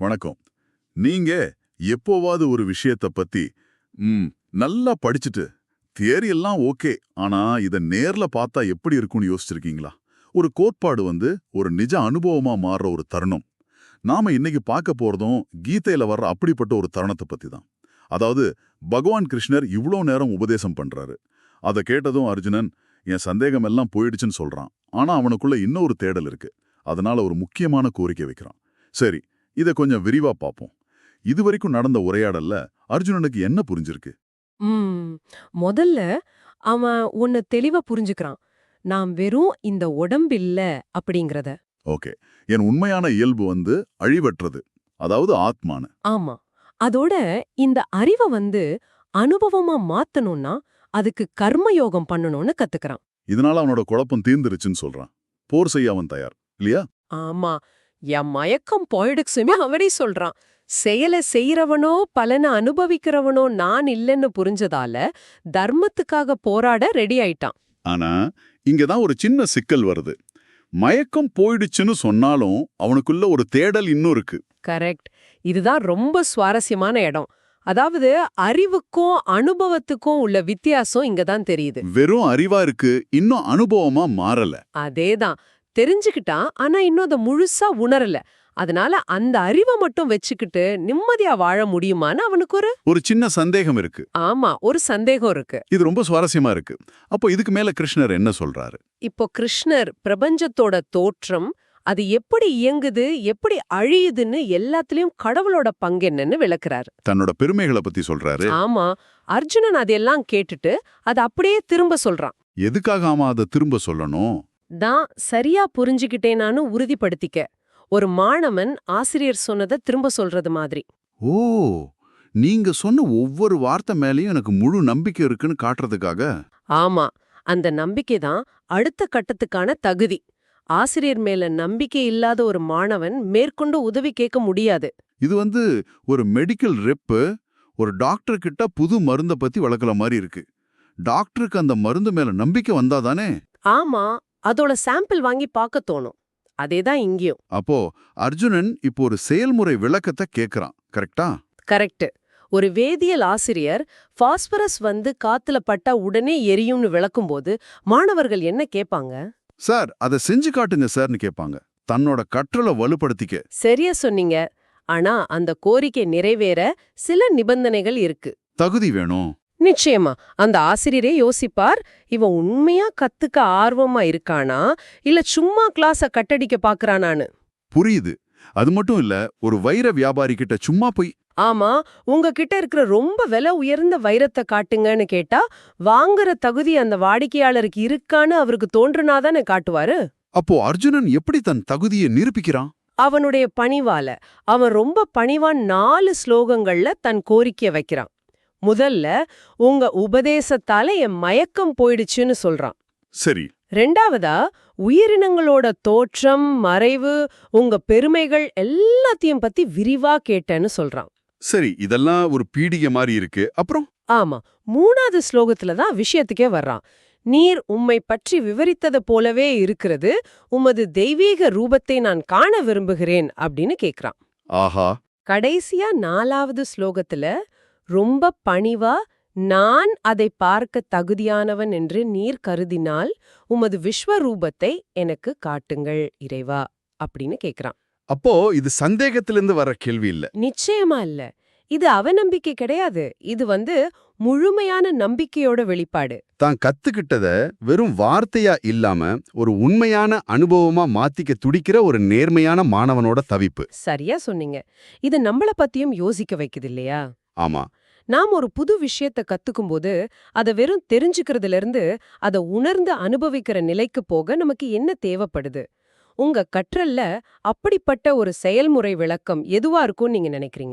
வணக்கம். நீங்க எப்போவாவது ஒரு விஷயத்த பத்தி ம் நல்லா படிச்சுட்டு தியரி எல்லாம் ஓகே ஆனா இத நேர்ல பார்த்தா எப்படி இருக்கும்னு யோசிச்சிருக்கீங்களா? ஒரு கோட்பாடு வந்து ஒரு நிஜ அனுபவமா மாறுற ஒரு தருணம். நாம இன்னைக்கு பார்க்க போறதும் கீதையில வர்ற அப்படிப்பட்ட ஒரு தருணத்தை பத்தி தான். அதாவது பகவான் கிருஷ்ணர் இவ்ளோ நேரம் உபதேசம் பண்றாரு. அதை கேட்டதும் அர்ஜுனன் என் சந்தேகம் எல்லாம் போயிடுச்சுன்னு சொல்றான். ஆனா அவனுக்குள்ள இன்னொரு தேடல் இருக்கு. அதனால ஒரு முக்கியமான கோரிக்கை வைக்கிறான். சரி இத கொஞ்சம் விரிவா பார்ப்போம் இதுவரைக்கும் நடந்த உரையாடல்ல அர்ஜுனனுக்கு என்ன புரிஞ்சிருக்கு? முதல்ல அவன் உன்னை தெளிவா புரிஞ்சுக்கிறான். நாம் வெறும் இந்த உடம்பில்ல அப்படிங்கறத. ஓகே. என் உண்மையான இயல்பு வந்து அழிவற்றது. அதாவது ஆத்மானு ஆமா. அதோட இந்த அறிவை வந்து அனுபவமா மாத்தணும்னா அதுக்கு கர்மயோகம் பண்ணணும்னு கத்துக்கிறான். இதனால அவனோட குழப்பம் தீர்ந்துருச்சுன்னு சொல்றான். போர் செய்ய அவன் தயார். இல்லையா? ஆமா. என் மயக்கம் போயிடுச்சுமே அவனே சொல்றான். செயலை செய்யறவனோ பலனை அனுபவிக்கிறவனோ நான் இல்லைன்னு புரிஞ்சதால தர்மத்துக்காக போராட ரெடி ஆயிட்டான். ஆனா இங்கதான் ஒரு சின்ன சிக்கல் வருது. மயக்கம் போயிடுச்சுன்னு சொன்னாலும் அவனுக்குள்ள ஒரு தேடல் இன்னும் இருக்கு. கரெக்ட் இதுதான் ரொம்ப சுவாரஸ்யமான இடம். அதாவது அறிவுக்கும் அனுபவத்துக்கும் உள்ள வித்தியாசம் இங்க தான் தெரியுது. வெறும் அறிவா இருக்கு இன்னும் அனுபவமா மாறல. அதேதான். தெரிஞ்சுக்கிட்டான் ஆனா இன்னும் அதை முழுசா உணரல. அதனால அந்த அறிவை மட்டும் வச்சுக்கிட்டு நிம்மதியா வாழ முடியுமான்னு அவனுக்கு ஒரு ஒரு சின்ன சந்தேகம் இருக்கு. ஆமா ஒரு சந்தேகம் இருக்கு. இது ரொம்ப சுவாரஸ்யமா இருக்கு. அப்போ இதுக்கு மேல கிருஷ்ணர் என்ன சொல்றாரு? இப்போ கிருஷ்ணர் பிரபஞ்சத்தோட தோற்றம் அது எப்படி இயங்குது எப்படி அழியுதுன்னு எல்லாத்துலயும் கடவுளோட பங்கு என்னன்னு விளக்குறாரு. தன்னோட பெருமைகளை பத்தி சொல்றாரு. ஆமா அர்ஜுனன் அதெல்லாம் கேட்டுட்டு அதை அப்படியே திரும்ப சொல்றான். எதுக்காக ஆமா அதை திரும்ப சொல்லணும்? தான் சரியா புரிஞ்சுக்கிட்டேனான்னு உறுதிப்படுத்திக்க. ஒரு மாணவன் ஆசிரியர் சொன்னதை திரும்ப சொல்றது மாதிரி. ஓ நீங்க சொன்ன ஒவ்வொரு வார்த்தை மேலயும் எனக்கு முழு நம்பிக்கை இருக்குன்னு காட்டுறதுக்காக? ஆமா அந்த நம்பிக்கை தான் அடுத்த கட்டத்துக்கான தகுதி. ஆசிரியர் மேல நம்பிக்கை இல்லாத ஒரு மாணவன் மேற்கொண்டு உதவி கேட்க முடியாது. இது வந்து ஒரு மெடிக்கல் ரெப்பு ஒரு டாக்டர் கிட்ட புது மருந்த பத்தி வளர்க்கல மாதிரி இருக்கு. டாக்டருக்கு அந்த மருந்து மேல நம்பிக்கை வந்தாதானே ஆமா அதோட சாம்பிள் வாங்கி பார்க்க தோணும். அதேதான் இங்கேயும். அப்போ அர்ஜுனன் இப்போ ஒரு செயல்முறை விளக்கத்தை கேக்குறான். கரெக்டா? கரெக்ட் ஒரு வேதியியல் ஆசிரியர் பாஸ்பரஸ் வந்து காத்துல பட்டா உடனே எரியும்னு விளக்கும்போது மாணவர்கள் என்ன கேட்பாங்க? சார் அதை செஞ்சு காட்டுங்க சார்னு கேட்பாங்க. தன்னோட கற்றலை வலுப்படுத்திக்க. சரியா சொன்னீங்க. ஆனா அந்த கோரிக்கை நிறைவேற சில நிபந்தனைகள் இருக்கு. தகுதி வேணும். நிச்சயமா. அந்த ஆசிரியரே யோசிப்பார் இவன் உண்மையா கத்துக்க ஆர்வமா இருக்கானா இல்ல சும்மா கிளாஸ கட்டடிக்க பாக்குறானான்னு? புரியுது. அது மட்டும் இல்ல ஒரு வைர வியாபாரி கிட்ட சும்மா போய் ஆமா உங்ககிட்ட இருக்கிற ரொம்ப விலை உயர்ந்த வைரத்தை காட்டுங்கன்னு கேட்டா வாங்குற தகுதி அந்த வாடிக்கையாளருக்கு இருக்கான்னு அவருக்கு தோன்றுனாதானே காட்டுவாரு? அப்போ அர்ஜுனன் எப்படி தன் தகுதியை நிரூபிக்கிறான்? அவனுடைய பணிவால அவன் ரொம்ப பணிவான் நாலு ஸ்லோகங்கள்ல தன் கோரிக்கைய வைக்கிறான். முதல்ல உங்க உபதேசத்தால என் மயக்கம் போயிடுச்சுன்னு சொல்றான். சரி. ரெண்டாவதா உயிரினங்களோட தோற்றம் மறைவு உங்க பெருமைகள் எல்லாத்தையும் பத்தி விரிவா கேட்டேன்னு சொல்றான். சரி இதெல்லாம் ஒரு பீடிகை மாதிரி இருக்கு. அப்புறம்? ஆமா மூணாவது ஸ்லோகத்துல தான் விஷயத்துக்கே வர்றான். நீர் உம்மை பற்றி விவரித்தது போலவே இருக்கிறது உமது தெய்வீக ரூபத்தை நான் காண விரும்புகிறேன் அப்படின்னு கேக்குறான். ஆஹா. கடைசியா நாலாவது ஸ்லோகத்துல ரொம்ப பணிவா நான் அதை பார்க்க தகுதியானவன் என்று நீர் கருதினால் உமது விஸ்வரூபத்தை எனக்கு காட்டுங்கள் இறைவா அப்படின்னு கேக்குறான். அப்போ இது சந்தேகத்திலிருந்து வர கேள்வி இல்ல. நிச்சயமா இல்ல. இது அவநம்பிக்கை கிடையாது. இது வந்து முழுமையான நம்பிக்கையோட வெளிப்பாடு. தான் கத்துக்கிட்டத வெறும் வார்த்தையா இல்லாம ஒரு உண்மையான அனுபவமா மாத்திக்க துடிக்கிற ஒரு நேர்மையான மாணவனோட தவிப்பு. சரியா சொன்னீங்க. இது நம்மள பத்தியும் யோசிக்க வைக்குது இல்லையா? ஆமா. நாம் ஒரு புது விஷயத்த கத்துக்கும்போது அத வெறும் தெரிஞ்சுக்கிறதுல இருந்து அத உணர்ந்து அனுபவிக்கிற நிலைக்கு போக நமக்கு என்ன தேவைப்படுது? உங்க கற்றல்ல அப்படிப்பட்ட ஒரு செயல்முறை விளக்கம் எதுவா இருக்கும்னு நீங்க நினைக்கிறீங்க?